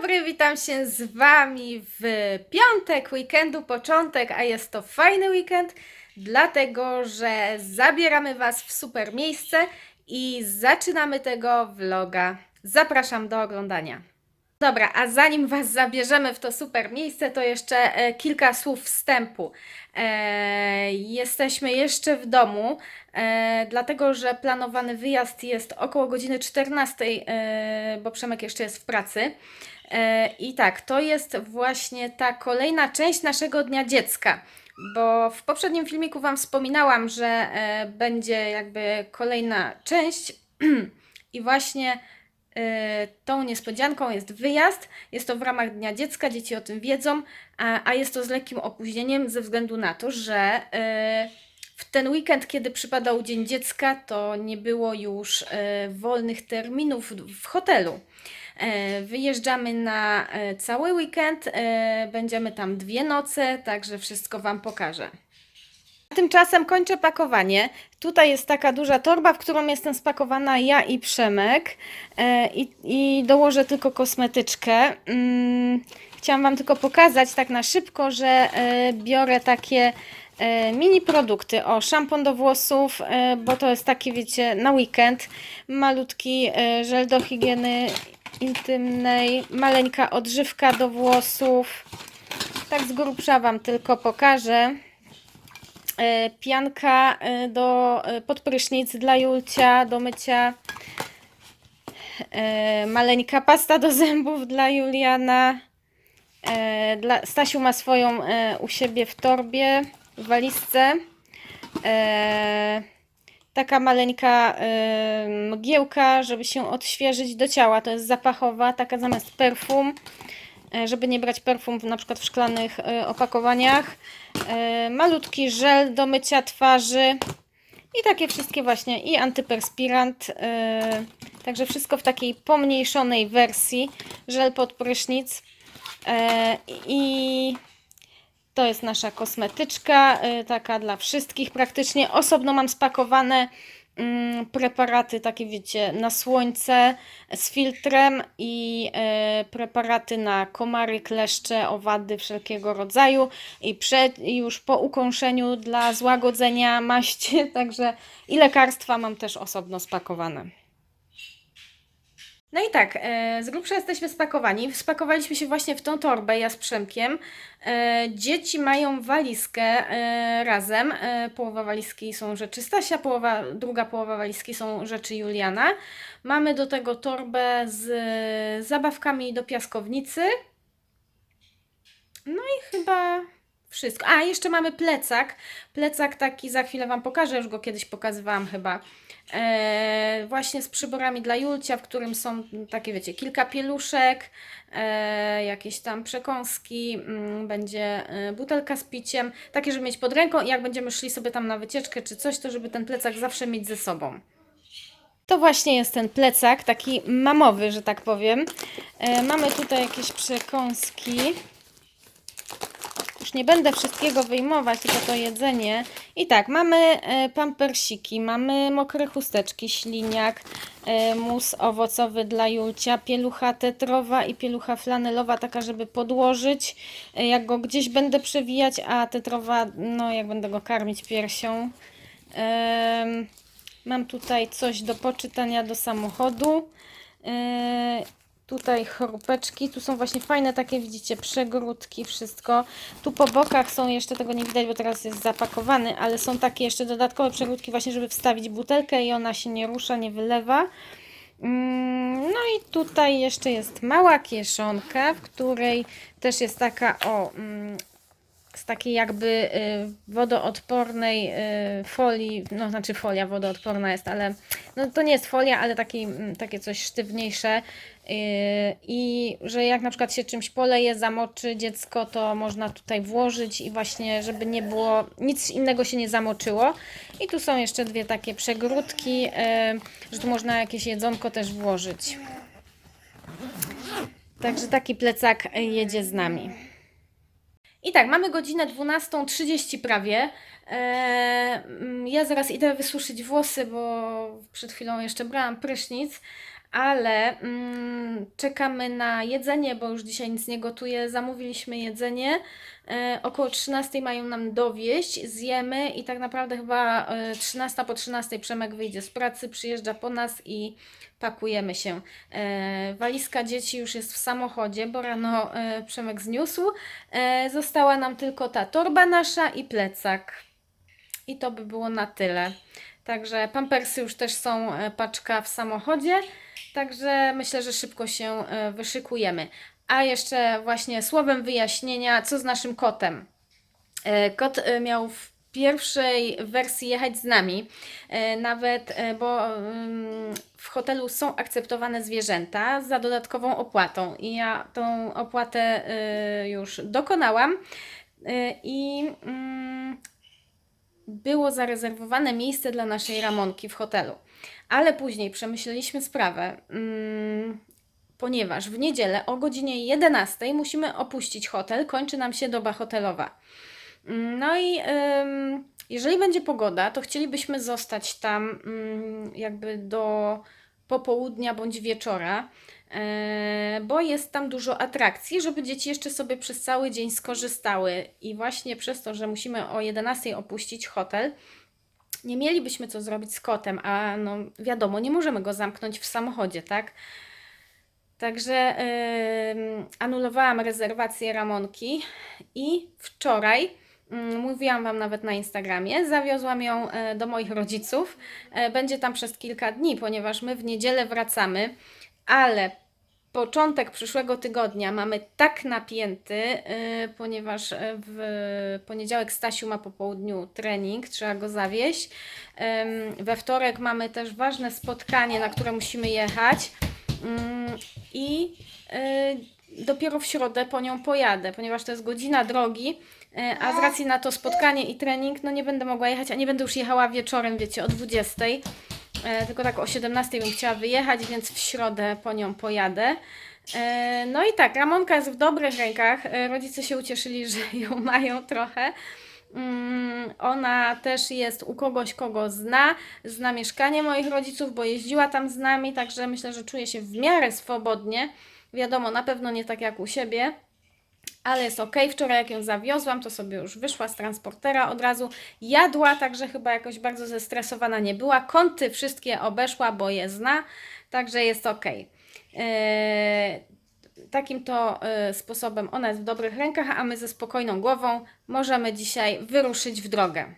dobry, witam się z Wami w piątek, weekendu, początek, a jest to fajny weekend, dlatego że zabieramy Was w super miejsce i zaczynamy tego vloga. Zapraszam do oglądania. Dobra, a zanim Was zabierzemy w to super miejsce, to jeszcze e, kilka słów wstępu. E, jesteśmy jeszcze w domu, e, dlatego że planowany wyjazd jest około godziny 14, e, bo Przemek jeszcze jest w pracy. E, I tak, to jest właśnie ta kolejna część naszego Dnia Dziecka. Bo w poprzednim filmiku Wam wspominałam, że e, będzie jakby kolejna część i właśnie e, tą niespodzianką jest wyjazd. Jest to w ramach Dnia Dziecka, dzieci o tym wiedzą, a, jest to z lekkim opóźnieniem ze względu na to, że w ten weekend, kiedy przypadał Dzień Dziecka, to nie było już wolnych terminów w hotelu. E, Wyjeżdżamy na e, cały weekend, e, będziemy tam dwie noce, także wszystko Wam pokażę. Tymczasem kończę pakowanie. Tutaj jest taka duża torba, w którą jestem spakowana ja i Przemek. I, I dołożę tylko kosmetyczkę. Mm, chciałam Wam tylko pokazać tak na szybko, że biorę takie mini produkty. O, szampon do włosów, bo to jest taki, wiecie, na weekend. Malutki żel do higieny intymnej, maleńka odżywka do włosów. Tak z grubsza Wam tylko pokażę. E, pianka e, do e, podprysznic dla Julcia, do mycia. Maleńka pasta do zębów dla Juliana. Dla, Stasiu ma swoją u siebie w torbie, w walizce. Taka maleńka e, mgiełka, żeby się odświeżyć do ciała. To jest zapachowa, taka zamiast perfum e, żeby nie brać perfum na przykład w szklanych e, opakowaniach. E, malutki żel do mycia twarzy i takie wszystkie właśnie i antyperspirant. także wszystko w takiej pomniejszonej wersji. Żel pod prysznic i to jest nasza kosmetyczka, y, taka dla wszystkich praktycznie. Osobno mam spakowane mm, preparaty, takie wiecie, na słońce z filtrem i e, preparaty na komary, kleszcze, owady wszelkiego rodzaju. I przed, już po ukąszeniu dla złagodzenia maści, także i lekarstwa mam też osobno spakowane. No i tak, e, z grubsza jesteśmy spakowani. Spakowaliśmy się właśnie w tą torbę, ja z Przemkiem. E, dzieci mają walizkę e, razem. Połowa walizki są rzeczy Stasia, połowa, druga połowa walizki są rzeczy Juliana. Mamy do tego torbę z zabawkami do piaskownicy. No i chyba wszystko. A, jeszcze mamy plecak. Plecak taki, za chwilę Wam pokażę, już go kiedyś pokazywałam chyba. E, właśnie z przyborami dla Julcia, w którym są takie, wiecie, kilka pieluszek, e, jakieś tam przekąski, mm, będzie e, butelka z piciem, takie, żeby mieć pod ręką i jak będziemy szli sobie tam na wycieczkę czy coś, to żeby ten plecak zawsze mieć ze sobą. To właśnie jest ten plecak, taki mamowy, że tak powiem. E, mamy tutaj jakieś przekąski. Już nie będę wszystkiego wyjmować, tylko to jedzenie. I tak, mamy e, pampersiki, mamy mokre chusteczki, śliniak, e, mus owocowy dla Julcia, pielucha tetrowa i pielucha flanelowa, taka, żeby podłożyć, e, jak go gdzieś będę przewijać, a tetrowa, no jak będę go karmić piersią. Mam tutaj coś do poczytania do samochodu. Tutaj chorupeczki, tu są właśnie fajne takie, widzicie, przegródki, wszystko. Tu po bokach są jeszcze, tego nie widać, bo teraz jest zapakowany, ale są takie jeszcze dodatkowe przegródki właśnie, żeby wstawić butelkę i ona się nie rusza, nie wylewa. Mm, No i tutaj jeszcze jest mała kieszonka, w której też jest taka, o, mm, z takiej jakby y, wodoodpornej y, folii, no znaczy folia wodoodporna jest, ale no to nie jest folia, ale taki, mm, takie coś sztywniejsze y, i że jak na przykład się czymś poleje, zamoczy dziecko, to można tutaj włożyć i właśnie, żeby nie było, nic innego się nie zamoczyło. I tu są jeszcze dwie takie przegródki, że tu można jakieś jedzonko też włożyć. Także taki plecak jedzie z nami. I tak, mamy godzinę 12.30 prawie. Eee, mm, ja zaraz idę wysuszyć włosy, bo przed chwilą jeszcze brałam prysznic. Ale mm, czekamy na jedzenie, bo już dzisiaj nic nie gotuję. Zamówiliśmy jedzenie. E, około 13 mają nam dowieść, zjemy i tak naprawdę chyba e, 13 po 13 Przemek wyjdzie z pracy, przyjeżdża po nas i pakujemy się. E, walizka dzieci już jest w samochodzie, bo rano e, Przemek zniósł. E, została nam tylko ta torba nasza i plecak. I to by było na tyle. Także pampersy już też są e, paczka w samochodzie. Także myślę, że szybko się e, wyszykujemy. A jeszcze właśnie słowem wyjaśnienia, co z naszym kotem. E, Kot e, miał w pierwszej wersji jechać z nami, nawet, bo ym, w hotelu są akceptowane zwierzęta za dodatkową opłatą i ja tą opłatę już dokonałam i mm, było zarezerwowane miejsce dla naszej Ramonki w hotelu. Ale później przemyśleliśmy sprawę, mm, ponieważ w niedzielę o godzinie 11 musimy opuścić hotel, kończy nam się doba hotelowa. Mm, No i jeżeli będzie pogoda, to chcielibyśmy zostać tam mm, jakby do popołudnia bądź wieczora, e, bo jest tam dużo atrakcji, żeby dzieci jeszcze sobie przez cały dzień skorzystały. I właśnie przez to, że musimy o 11 opuścić hotel, nie mielibyśmy co zrobić z kotem, a no wiadomo, nie możemy go zamknąć w samochodzie, tak? Także ym, anulowałam rezerwację Ramonki i wczoraj, mm, mówiłam Wam nawet na Instagramie, zawiozłam ją e, do moich rodziców. E, Będzie tam przez kilka dni, ponieważ my w niedzielę wracamy, ale początek przyszłego tygodnia mamy tak napięty, yy, ponieważ e, w poniedziałek Stasiu ma po południu trening, trzeba go zawieźć. Ym, We wtorek mamy też ważne spotkanie, na które musimy jechać. Ym, I yy, dopiero w środę po nią pojadę, ponieważ to jest godzina drogi, a z racji na to spotkanie i trening, no nie będę mogła jechać, a nie będę już jechała wieczorem, wiecie, o 20. E, tylko tak o 17 bym chciała wyjechać, więc w środę po nią pojadę. E, no i tak, Ramonka jest w dobrych rękach. E, rodzice się ucieszyli, że ją mają trochę. Mm, Ona też jest u kogoś, kogo zna, zna mieszkanie moich rodziców, bo jeździła tam z nami, także myślę, że czuje się w miarę swobodnie. Wiadomo, na pewno nie tak jak u siebie, ale jest ok. Wczoraj jak ją zawiozłam, to sobie już wyszła z transportera od razu. Jadła, także chyba jakoś bardzo zestresowana nie była. Kąty wszystkie obeszła, bo je zna, także jest ok. Eee, takim to e, sposobem ona jest w dobrych rękach, a my ze spokojną głową możemy dzisiaj wyruszyć w drogę.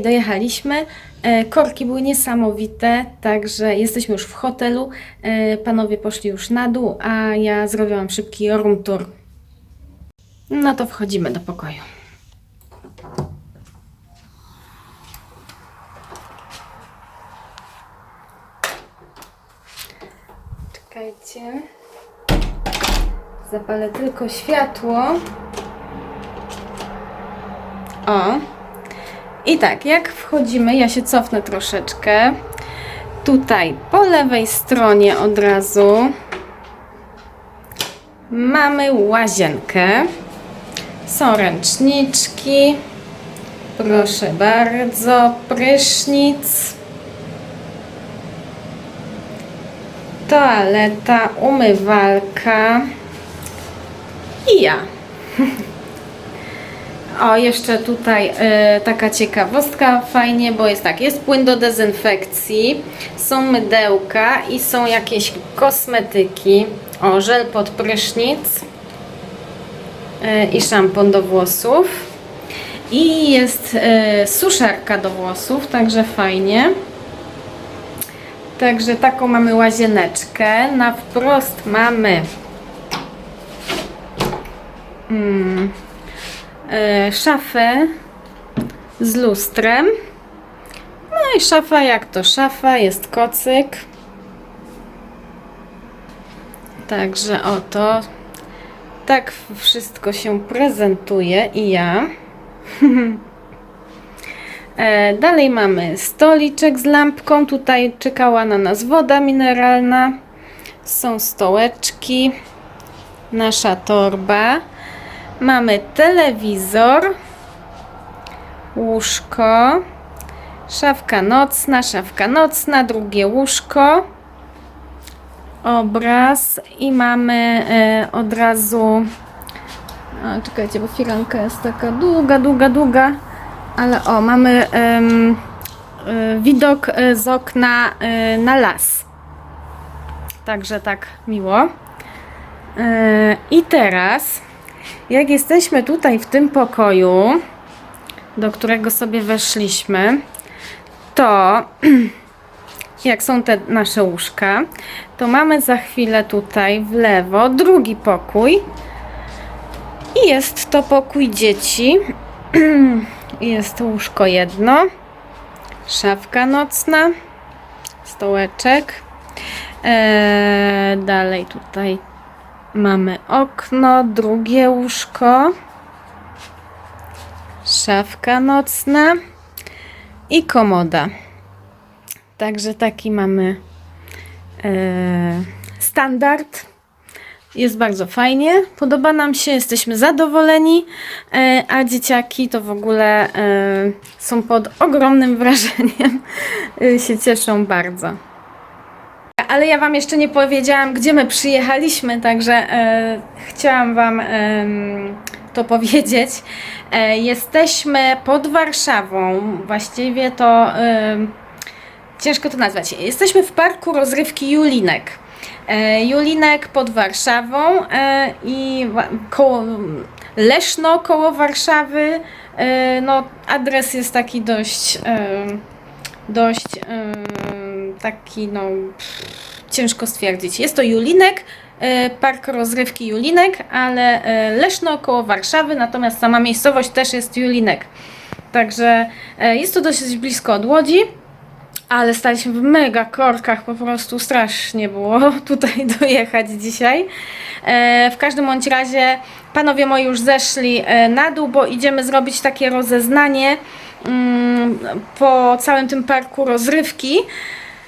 Dojechaliśmy. E, Korki były niesamowite, także jesteśmy już w hotelu. E, Panowie poszli już na dół, a ja zrobiłam szybki room tour. No to wchodzimy do pokoju. Czekajcie. Zapalę tylko światło. O. I tak, jak wchodzimy, ja się cofnę troszeczkę. Tutaj po lewej stronie od razu mamy łazienkę. Są ręczniczki. Proszę bardzo, prysznic. toaleta, umywalka i ja. O, jeszcze tutaj e, taka ciekawostka, fajnie, bo jest tak, jest płyn do dezynfekcji, są mydełka i są jakieś kosmetyki, o, żel pod prysznic e, i szampon do włosów. I jest e, suszarka do włosów, także fajnie. Także taką mamy łazieneczkę, na wprost mamy mm, szafę z lustrem. No i szafa jak to szafa, jest kocyk. Także oto tak wszystko się prezentuje i ja. E, Dalej mamy stoliczek z lampką. Tutaj czekała na nas woda mineralna. Są stołeczki. Nasza torba. Mamy telewizor. Łóżko. Szafka nocna, szafka nocna, drugie łóżko. Obraz i mamy e, od razu. A, czekajcie, bo firanka jest taka długa, długa, długa. Ale o, mamy y, widok y, z okna y, na las. Także tak miło. Y, I teraz, jak jesteśmy tutaj w tym pokoju, do którego sobie weszliśmy, to jak są te nasze łóżka, to mamy za chwilę tutaj w lewo drugi pokój. I jest to pokój dzieci. Jest łóżko jedno, szafka nocna, stołeczek. Eee, dalej tutaj mamy okno, drugie łóżko, szafka nocna i komoda. Także taki mamy eee, standard. Jest bardzo fajnie, podoba nam się, jesteśmy zadowoleni, e, a dzieciaki to w ogóle e, są pod ogromnym wrażeniem, e, się cieszą bardzo. Ale ja Wam jeszcze nie powiedziałam, gdzie my przyjechaliśmy, także e, chciałam Wam em, to powiedzieć. E, jesteśmy pod Warszawą, właściwie to em, ciężko to nazwać. Jesteśmy w parku rozrywki Julinek. E, Julinek pod Warszawą e, i koło Leszno koło Warszawy. E, No, adres jest taki dość, e, dość e, taki, no, ciężko stwierdzić. Jest to Julinek, e, park rozrywki Julinek, ale e, Leszno koło Warszawy, natomiast sama miejscowość też jest Julinek. Także e, jest to dosyć blisko od Łodzi. Ale staliśmy w mega korkach, po prostu strasznie było tutaj dojechać dzisiaj. W każdym bądź razie panowie moi już zeszli na dół, bo idziemy zrobić takie rozeznanie mm, po całym tym parku rozrywki.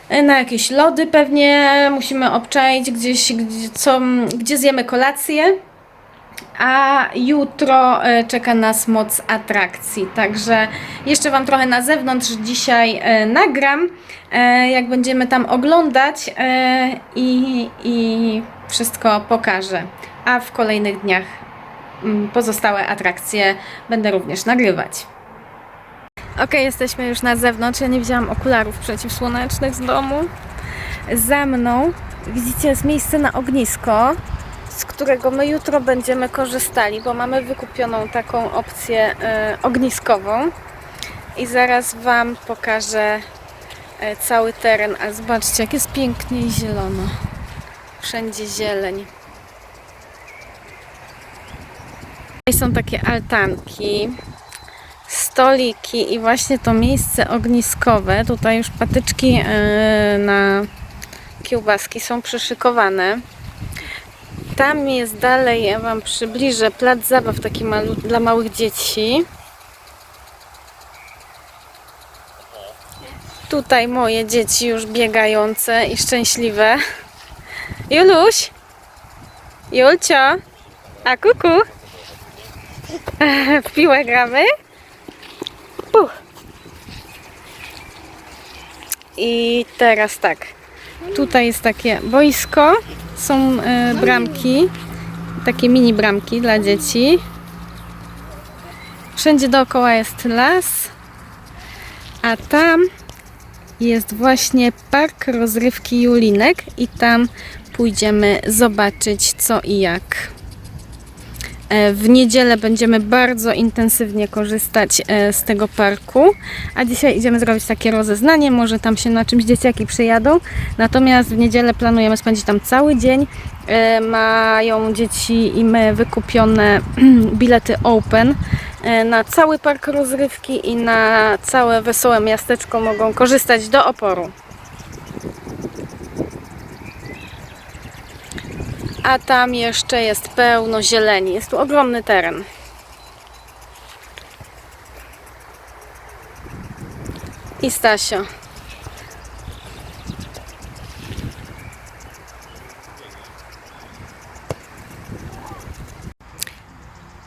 E, Na jakieś lody pewnie musimy obczaić gdzieś, gdzie, co, gdzie zjemy kolację. A jutro e, czeka nas moc atrakcji. Także jeszcze Wam trochę na zewnątrz dzisiaj e, nagram, jak będziemy tam oglądać i, i wszystko pokażę. A w kolejnych dniach mm, pozostałe atrakcje będę również nagrywać. Ok, jesteśmy już na zewnątrz. Ja nie wzięłam okularów przeciwsłonecznych z domu. Za mną widzicie jest miejsce na ognisko, z którego my jutro będziemy korzystali, bo mamy wykupioną taką opcję e, ogniskową. I zaraz Wam pokażę e, cały teren. A zobaczcie, jak jest pięknie i zielono. Wszędzie zieleń. Tutaj są takie altanki, stoliki i właśnie to miejsce ogniskowe. Tutaj już patyczki e, na kiełbaski są przyszykowane. Tam jest dalej, ja Wam przybliżę, plac zabaw taki malu, dla małych dzieci. Tutaj moje dzieci już biegające i szczęśliwe. Juluś! Julcio! A kuku! W piłę gramy? Puh. I teraz tak. Tutaj jest takie boisko, są e, bramki, takie mini bramki dla dzieci. Wszędzie dookoła jest las, a tam jest właśnie park rozrywki Julinek i tam pójdziemy zobaczyć co i jak. E, W niedzielę będziemy bardzo intensywnie korzystać e, z tego parku, a dzisiaj idziemy zrobić takie rozeznanie, może tam się na czymś dzieciaki przyjadą. Natomiast w niedzielę planujemy spędzić tam cały dzień. E, Mają dzieci i my wykupione bilety open na cały park rozrywki i na całe wesołe miasteczko mogą korzystać do oporu. A tam jeszcze jest pełno zieleni. Jest tu ogromny teren. I Stasio.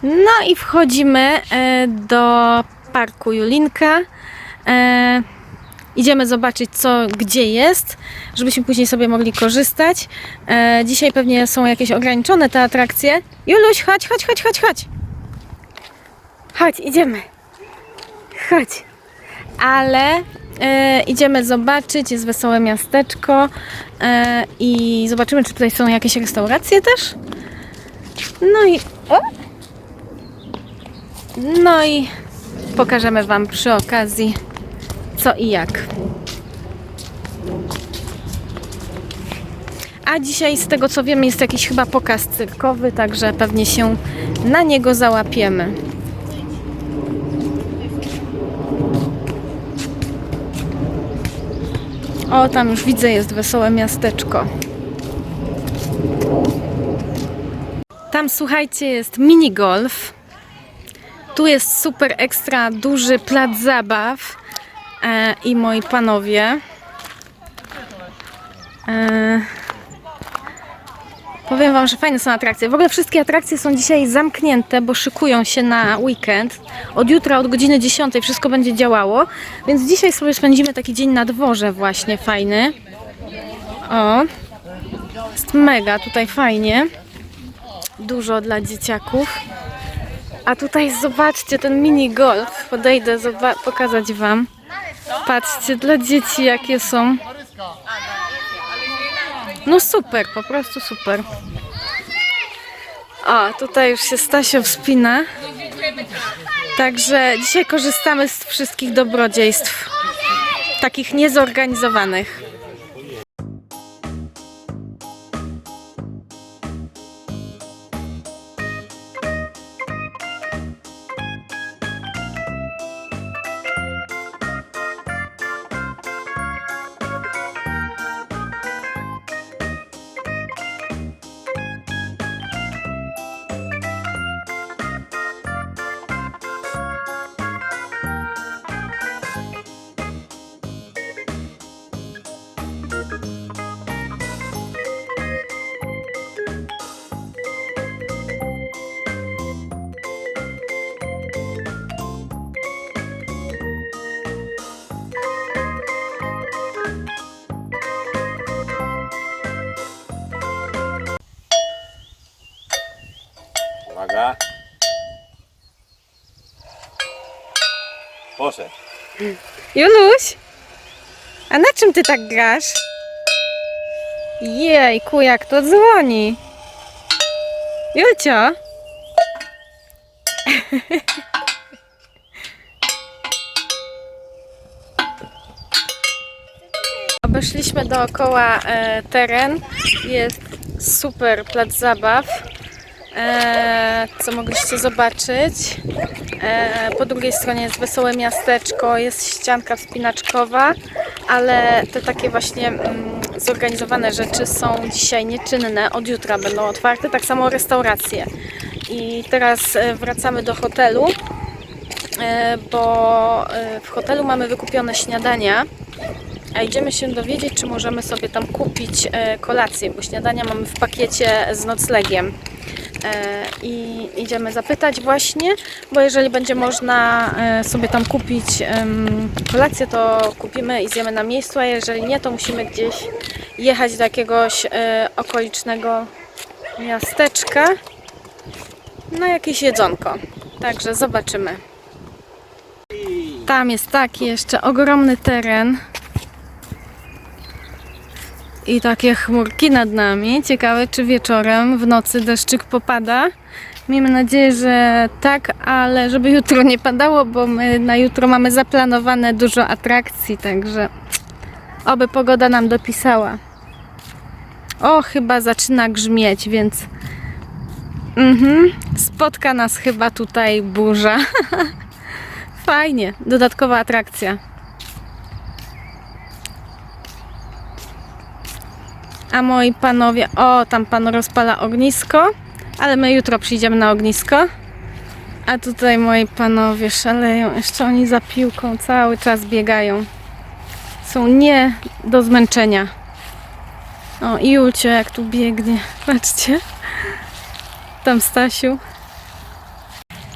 No i wchodzimy e, do parku Julinka. Idziemy zobaczyć, co gdzie jest, żebyśmy później sobie mogli korzystać. E, dzisiaj pewnie są jakieś ograniczone te atrakcje. Juluś, chodź, chodź, chodź, chodź, chodź. Chodź, idziemy. Chodź. Ale e, idziemy zobaczyć, jest wesołe miasteczko e, i zobaczymy, czy tutaj są jakieś restauracje też. No i... O! No i pokażemy Wam przy okazji co i jak. A dzisiaj, z tego co wiem, jest jakiś chyba pokaz cyrkowy, także pewnie się na niego załapiemy. O, tam już widzę, jest wesołe miasteczko. Tam, słuchajcie, jest mini golf. Tu jest super ekstra duży plac zabaw e, i moi panowie. E, powiem Wam, że fajne są atrakcje. W ogóle wszystkie atrakcje są dzisiaj zamknięte, bo szykują się na weekend. Od jutra, od godziny 10 wszystko będzie działało, więc dzisiaj sobie spędzimy taki dzień na dworze właśnie fajny. O, jest mega tutaj fajnie. Dużo dla dzieciaków. A tutaj zobaczcie ten mini golf. Podejdę pokazać Wam. Patrzcie, dla dzieci jakie są. No super, po prostu super. O, tutaj już się Stasio wspina. Także dzisiaj korzystamy z wszystkich dobrodziejstw. Takich niezorganizowanych. Uwaga. Poszedł. Juluś, a na czym ty tak grasz? Jejku, jak to dzwoni. Julcio. Obeszliśmy dookoła e, teren. Jest super plac zabaw. E, co mogliście zobaczyć. E, po drugiej stronie jest wesołe miasteczko, jest ścianka wspinaczkowa, ale te takie właśnie mm, zorganizowane rzeczy są dzisiaj nieczynne. Od jutra będą otwarte, tak samo restauracje. I teraz e, wracamy do hotelu, bo w hotelu mamy wykupione śniadania. A idziemy się dowiedzieć, czy możemy sobie tam kupić kolację, bo śniadania mamy w pakiecie z noclegiem. E, I idziemy zapytać właśnie, bo jeżeli będzie można e, sobie tam kupić kolację, to kupimy i zjemy na miejscu, a jeżeli nie, to musimy gdzieś jechać do jakiegoś e, okolicznego miasteczka na jakieś jedzonko. Także zobaczymy. Tam jest taki jeszcze ogromny teren. I takie chmurki nad nami. Ciekawe, czy wieczorem w nocy deszczyk popada. Miejmy nadzieję, że tak, ale żeby jutro nie padało, bo my na jutro mamy zaplanowane dużo atrakcji, także oby pogoda nam dopisała. O, chyba zaczyna grzmieć, więc mhm, spotka nas chyba tutaj burza. Fajnie, dodatkowa atrakcja. A moi panowie, o, tam pan rozpala ognisko, ale my jutro przyjdziemy na ognisko. A tutaj moi panowie szaleją, jeszcze oni za piłką cały czas biegają. Są nie do zmęczenia. O, i Julcio jak tu biegnie, patrzcie. Tam Stasiu.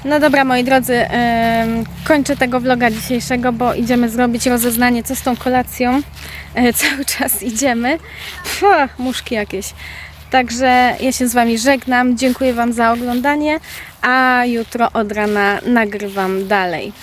No dobra, moi drodzy, kończę tego vloga dzisiejszego, bo idziemy zrobić rozeznanie, co z tą kolacją. E, cały czas idziemy. Fua, muszki jakieś. Także ja się z Wami żegnam. Dziękuję Wam za oglądanie, a jutro od rana nagrywam dalej.